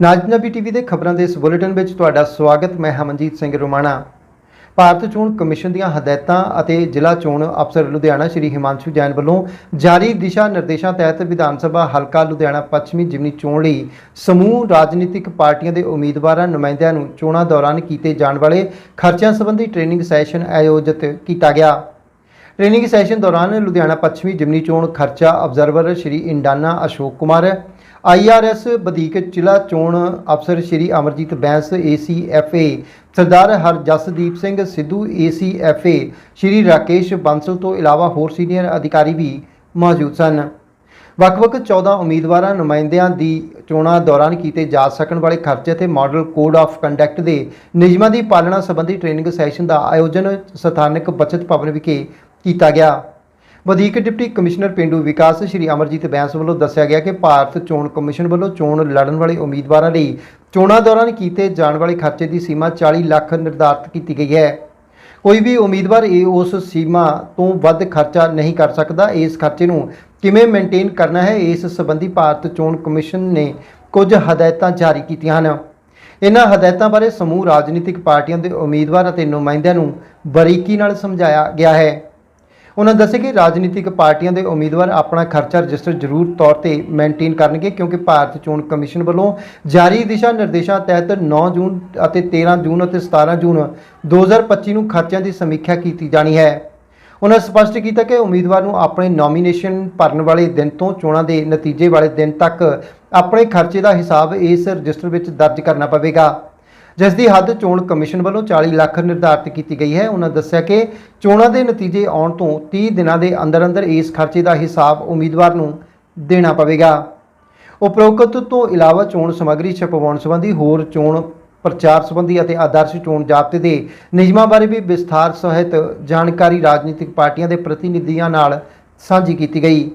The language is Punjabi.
ਨਾਜਨਬੀ ਟੀਵੀ ਦੇ ਖਬਰਾਂ ਦੇ ਇਸ ਬੁਲੇਟਿਨ ਵਿੱਚ ਤੁਹਾਡਾ ਸਵਾਗਤ, ਮੈਂ ਹਮਨਜੀਤ ਸਿੰਘ ਰੋਮਾਣਾ। ਭਾਰਤ ਚੋਣ ਕਮਿਸ਼ਨ ਦੀਆਂ ਹਦਾਇਤਾਂ ਅਤੇ ਜ਼ਿਲ੍ਹਾ ਚੋਣ ਅਫਸਰ ਲੁਧਿਆਣਾ ਸ਼੍ਰੀ ਹਿਮਾਂਸ਼ੂ ਜੈਨ ਵੱਲੋਂ ਜਾਰੀ ਦਿਸ਼ਾ ਨਿਰਦੇਸ਼ਾਂ ਤਹਿਤ ਵਿਧਾਨ ਸਭਾ ਹਲਕਾ ਲੁਧਿਆਣਾ ਪੱਛਮੀ ਜਿਮਨੀ ਚੋਣ ਲਈ ਸਮੂਹ ਰਾਜਨੀਤਿਕ ਪਾਰਟੀਆਂ ਦੇ ਉਮੀਦਵਾਰਾਂ ਨੁਮਾਇੰਦਿਆਂ ਨੂੰ ਚੋਣਾਂ ਦੌਰਾਨ ਕੀਤੇ ਜਾਣ ਵਾਲੇ ਖਰਚਿਆਂ ਸੰਬੰਧੀ ਟ੍ਰੇਨਿੰਗ ਸੈਸ਼ਨ ਆਯੋਜਿਤ ਕੀਤਾ ਗਿਆ। ਟ੍ਰੇਨਿੰਗ ਸੈਸ਼ਨ ਦੌਰਾਨ ਲੁਧਿਆਣਾ ਪੱਛਮੀ ਜਿਮਨੀ ਚੋਣ ਖਰਚਾ ਅਬਜ਼ਰਵਰ ਸ਼੍ਰੀ ਇੰਡਾਨਾ ਅਸ਼ੋਕ ਕੁਮਾਰ ਆਈਆਰਐਸ ਵਧੀਕ ਜ਼ਿਲ੍ਹਾ ਚੋਣ ਅਫਸਰ ਸ਼੍ਰੀ ਅਮਰਜੀਤ ਬੈਂਸ ਏਸੀਐਫਏ ਸਰਦਾਰ ਹਰਜਸਦੀਪ ਸਿੰਘ ਸਿੱਧੂ ਏਸੀਐਫਏ ਸ਼੍ਰੀ ਰਾਕੇਸ਼ ਬਾਂਸਲ ਤੋਂ ਇਲਾਵਾ ਹੋਰ ਸੀਨੀਅਰ ਅਧਿਕਾਰੀ ਵੀ ਮੌਜੂਦ ਸਨ। ਵੱਖ-ਵੱਖ 14 ਉਮੀਦਵਾਰਾਂ ਨੁਮਾਇੰਦਿਆਂ ਦੀ ਚੋਣਾਂ ਦੌਰਾਨ ਕੀਤੇ ਜਾ ਸਕਣ ਵਾਲੇ ਖਰਚੇ ਤੇ ਮਾਡਲ ਕੋਡ ਆਫ ਕੰਡਕਟ ਦੇ ਨਿਯਮਾਂ ਦੀ ਪਾਲਣਾ ਸੰਬੰਧੀ ਟ੍ਰੇਨਿੰਗ ਸੈਸ਼ਨ ਦਾ ਆਯੋਜਨ ਸਥਾਨਕ ਬਚਤ ਭਵਨ ਵਿਖੇ ਕੀਤਾ ਗਿਆ। ਵਧੀਕ ਡਿਪਟੀ ਕਮਿਸ਼ਨਰ ਪਿੰਡੂ ਵਿਕਾਸ ਸ਼੍ਰੀ ਅਮਰਜੀਤ ਬੈਂਸ ਵੱਲੋਂ ਦੱਸਿਆ ਗਿਆ ਕਿ ਭਾਰਤ ਚੋਣ ਕਮਿਸ਼ਨ ਵੱਲੋਂ ਚੋਣ ਲੜਨ ਵਾਲੇ ਉਮੀਦਵਾਰਾਂ ਲਈ ਚੋਣਾਂ ਦੌਰਾਨ ਕੀਤੇ ਜਾਣ ਵਾਲੇ ਖਰਚੇ ਦੀ ਸੀਮਾ 40 ਲੱਖ ਨਿਰਧਾਰਤ ਕੀਤੀ ਗਈ ਹੈ। ਕੋਈ ਵੀ ਉਮੀਦਵਾਰ ਇਹ ਉਸ ਸੀਮਾ ਤੋਂ ਵੱਧ ਖਰਚਾ ਨਹੀਂ ਕਰ ਸਕਦਾ। ਇਸ ਖਰਚੇ ਨੂੰ ਕਿਵੇਂ ਮੇਨਟੇਨ ਕਰਨਾ ਹੈ? ਇਸ ਸੰਬੰਧੀ ਭਾਰਤ ਚੋਣ ਕਮਿਸ਼ਨ ਨੇ ਕੁਝ ਹਦਾਇਤਾਂ ਜਾਰੀ ਕੀਤੀਆਂ ਹਨ। ਇਹਨਾਂ ਹਦਾਇਤਾਂ ਬਾਰੇ ਸਮੂਹ ਰਾਜਨੀਤਿਕ ਪਾਰਟੀਆਂ ਦੇ ਉਮੀਦਵਾਰ ਅਤੇ ਨੁਮਾਇੰਦਿਆਂ ਨੂੰ ਬਰੀਕੀ ਨਾਲ ਸਮਝਾਇਆ ਗਿਆ ਹੈ। ਉਹਨਾਂ ਦੱਸਿਆ ਕਿ ਰਾਜਨੀਤਿਕ ਪਾਰਟੀਆਂ ਦੇ ਉਮੀਦਵਾਰ ਆਪਣਾ ਖਰਚਾ ਰਜਿਸਟਰ ਜ਼ਰੂਰ ਤੌਰ ਤੇ ਮੇਨਟੇਨ ਕਰਨਗੇ ਕਿਉਂਕਿ ਭਾਰਤ ਚੋਣ ਕਮਿਸ਼ਨ ਵੱਲੋਂ ਜਾਰੀ ਦਿਸ਼ਾ ਨਿਰਦੇਸ਼ਾਂ ਤਹਿਤ 9 ਜੂਨ ਅਤੇ 13 ਜੂਨ ਅਤੇ 17 ਜੂਨ 2025 ਨੂੰ ਖਰਚਿਆਂ ਦੀ ਸਮੀਖਿਆ ਕੀਤੀ ਜਾਣੀ ਹੈ। ਉਹਨਾਂ ਸਪਸ਼ਟ ਕੀਤਾ ਕਿ ਉਮੀਦਵਾਰ ਨੂੰ ਆਪਣੇ ਨੋਮੀਨੇਸ਼ਨ ਭਰਨ ਵਾਲੇ ਦਿਨ ਤੋਂ ਚੋਣਾਂ ਦੇ ਨਤੀਜੇ ਵਾਲੇ ਦਿਨ ਤੱਕ ਆਪਣੇ ਖਰਚੇ ਦਾ ਹਿਸਾਬ ਇਸ ਰਜਿਸਟਰ ਵਿੱਚ ਦਰਜ ਕਰਨਾ ਪਵੇਗਾ। ਜਿਸ ਦੀ ਹੱਦ ਚੋਣ ਕਮਿਸ਼ਨ ਵੱਲੋਂ 40 ਲੱਖ ਨਿਰਧਾਰਿਤ ਕੀਤੀ ਗਈ ਹੈ। ਉਹਨਾਂ ਦੱਸਿਆ ਕਿ ਚੋਣਾਂ ਦੇ ਨਤੀਜੇ ਆਉਣ ਤੋਂ 30 ਦਿਨਾਂ ਦੇ ਅੰਦਰ ਅੰਦਰ ਇਸ ਖਰਚੇ ਦਾ ਹਿਸਾਬ ਉਮੀਦਵਾਰ ਨੂੰ ਦੇਣਾ ਪਵੇਗਾ। ਉਪਰੋਕਤ ਤੋਂ ਇਲਾਵਾ ਚੋਣ ਸਮੱਗਰੀ ਛਪਵਾਉਣ ਸੰਬੰਧੀ ਹੋਰ ਚੋਣ ਪ੍ਰਚਾਰ ਸੰਬੰਧੀ ਅਤੇ ਆਦਰਸ਼ ਚੋਣ ਜ਼ਾਬਤੇ ਦੇ ਨਿਯਮਾਂ ਬਾਰੇ ਵੀ ਵਿਸਥਾਰ ਸਹਿਤ ਜਾਣਕਾਰੀ ਰਾਜਨੀਤਿਕ ਪਾਰਟੀਆਂ ਦੇ ਪ੍ਰਤੀਨਿਧੀਆਂ ਨਾਲ ਸਾਂਝੀ ਕੀਤੀ ਗਈ।